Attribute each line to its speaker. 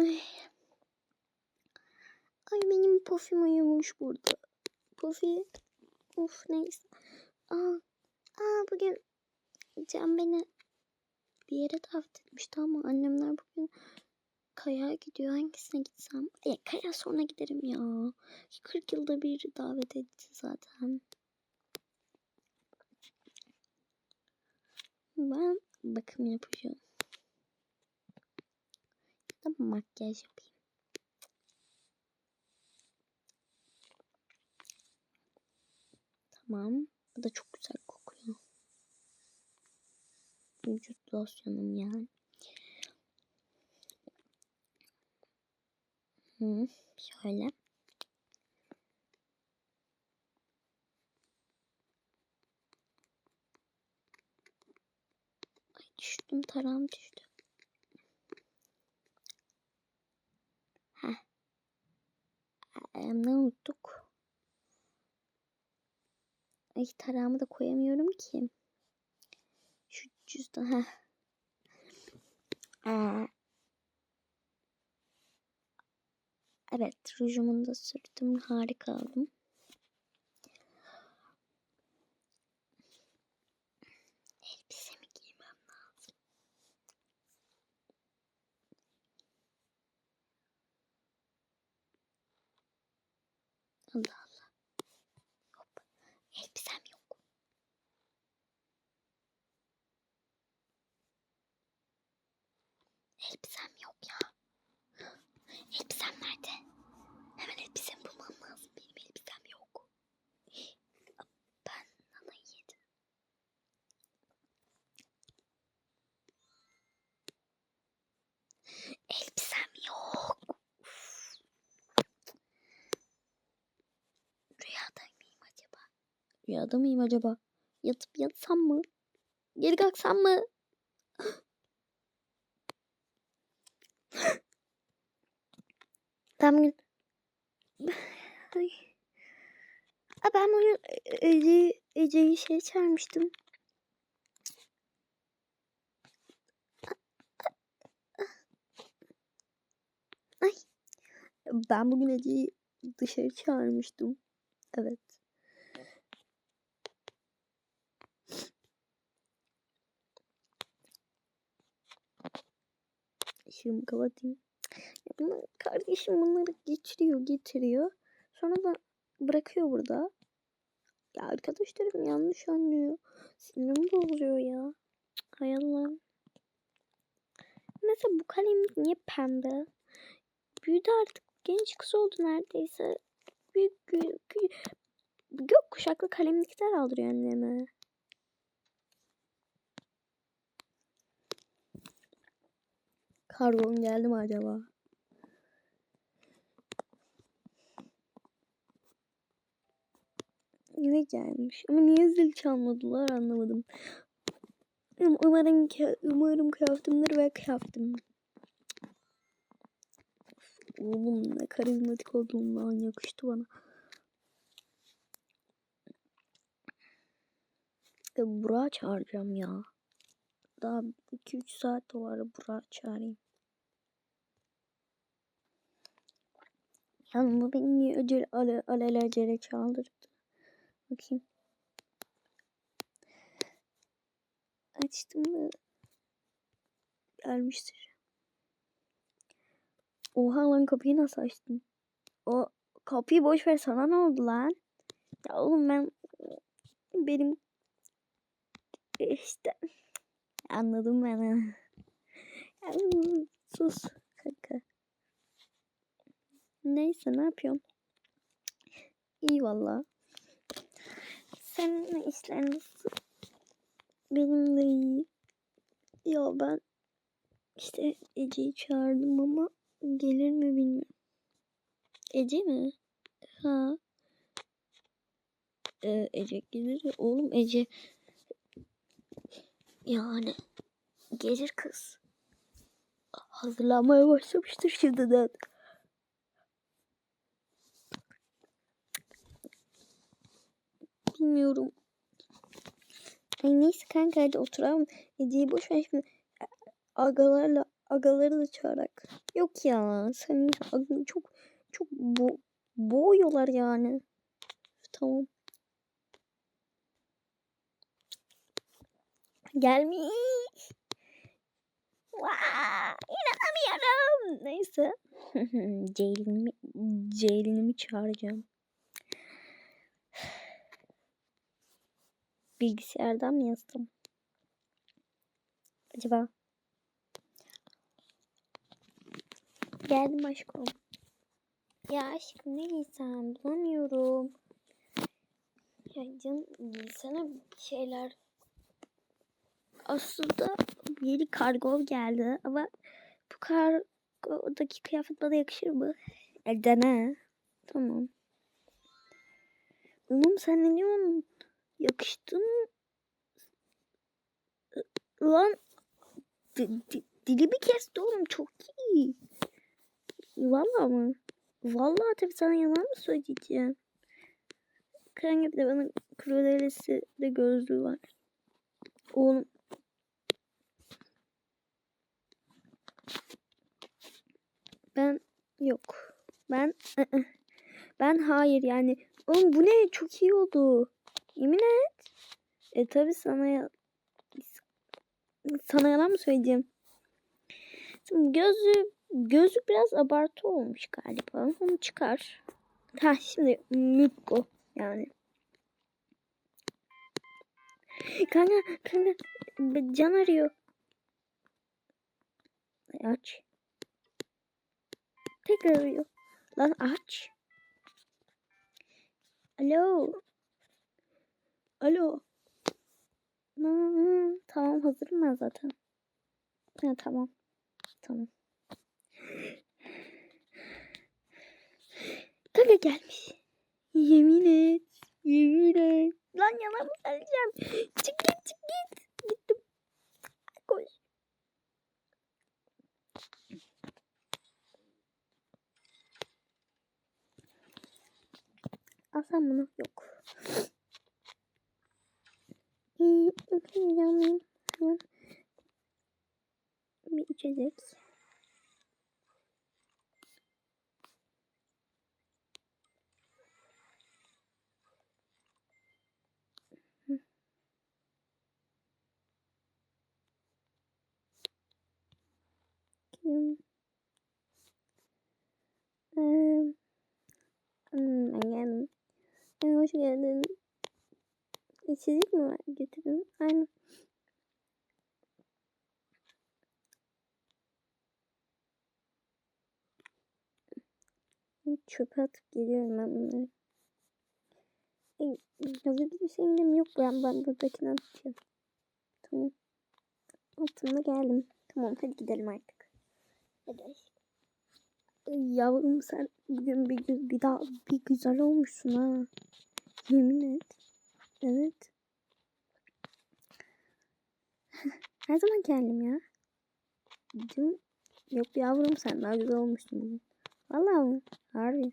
Speaker 1: Ay. Benim Puffy'm uyumuş burada. Puffy. Uf neyse. Aa, aa bugün Can beni bir yere davet etmişti ama annemler bugün Kaya gidiyor. Hangisine gitsem? Ya Kaya sonra giderim ya. 40 yılda bir davet etti zaten. Ben bakım yapacağım. Da makyaj yapayım. Tamam. Bu da çok güzel kokuyor. Vücut losyonum yani. Hı, şöyle. Ay düştüm tarağım düştü. Heh. Ee, ne unuttuk? Ay tarağımı da koyamıyorum ki. Şu cüzdan. Heh. Ee, evet rujumu da sürdüm. Harika oldum. Allah Allah. Hop. Elbisem yok. Elbisem yok ya. Elbisem nerede? Hemen elbisemi bulmam lazım. Benim elbisem yok. Ben nanayı yedim. Elbisem yok. Uf. Rüyada mıyım acaba? Rüyada mıyım acaba? Yatıp yatsam mı? Geri kalksam mı? Ay. Aa, ben bugün Ece, Ece'yi şey çağırmıştım. Ay. Ben bugün Ece'yi dışarı çağırmıştım. Evet. Işığımı kapatayım. Ya bunlar, kardeşim bunları geçiriyor getiriyor. Sonra da bırakıyor burada. Ya arkadaşlarım yanlış anlıyor. Sinirimi bozuyor ya. Hay Allah'ım. Mesela bu kalem niye pembe? Büyüdü artık. Genç kız oldu neredeyse. Büyük, büyük, gök kuşaklı kalemlikler aldırıyor anneme. Kargom geldi mi acaba? Niye gelmiş? Ama niye zil çalmadılar anlamadım. Um- Umarım umarım kıyafetimdir ve kıyafetim. Oğlum ne karizmatik olduğumdan yakıştı bana. E, Burak'ı çağıracağım ya. Daha 2-3 saat var Burak'ı çağırayım. Yani bu beni niye öcel, ale, alelacele çaldırdı? Bakayım. Açtım da gelmiştir. Oha lan kapıyı nasıl açtın? O kapıyı boş ver sana ne oldu lan? Ya oğlum ben benim işte anladım ben. sus. Neyse ne yapıyorum? İyi valla. Senin işler nasıl? Benim de iyi. Ya ben işte Ece'yi çağırdım ama gelir mi bilmiyorum. Ece mi? Ha. Ee, Ece gelir ya. Oğlum Ece yani gelir kız. Hazırlanmaya başlamıştır şimdiden. Bilmiyorum. Ay neyse kanka hadi oturalım. Ece'yi boş ver şimdi. Agalarla agaları da çağırak. Yok ya sen çok çok bo boğuyorlar yani. Tamam. Gelmiş. Vaa, inanamıyorum. Neyse. Ceylin'imi, Ceylin'imi çağıracağım. Bilgisayardan mı yazdım? Acaba? Geldim aşkım. Ya aşkım ne giysem bulamıyorum. Ya canım giysene şeyler. Aslında yeni kargo geldi ama bu kargodaki kıyafet bana yakışır mı? E dene. Tamam. Oğlum sen ne diyorsun? Yakıştı mı? Lan di- di- dilimi kesti oğlum çok iyi. Vallahi mı? Vallahi tabii sana yalan mı söyleyeceğim? Kanka bir de bana krudelesi de gözlüğü var. Oğlum. Ben yok. Ben ben hayır yani. Oğlum bu ne? Çok iyi oldu. Yemin et. E tabii sana sana yalan mı söyleyeceğim? Şimdi gözlük gözlük biraz abartı olmuş galiba. Onu çıkar. Ha şimdi Mükko yani. Kanka kanka can arıyor. Aç. Tekrar arıyor. Lan aç. Alo. Alo. Tamam hazırım ben zaten. Ha, tamam. Tamam. Kanka gelmiş. Yemin et. Yemin et. Lan yalan mı söyleyeceğim? Çık git çık git. Gittim. Koş. Al sen bunu. Yok. Okuyacağım. Hemen. Içecek. Kim? Ee, hmm, ben geldim. Ee, hoş geldin. İçecek mi var getirdin? Aynen. Çöpe atıp geliyorum ben bunları. E, hazır bir şeyim yok. Ben, ben buradakini atacağım. Tamam. Altımda geldim. Tamam hadi gidelim artık. Hadi aşkım. Yavrum sen bugün bir, bir daha bir güzel olmuşsun ha. Yemin et. Evet. Her zaman geldim ya. Dün yok yavrum sen daha güzel olmuşsun bugün. Vallahi? Harbi.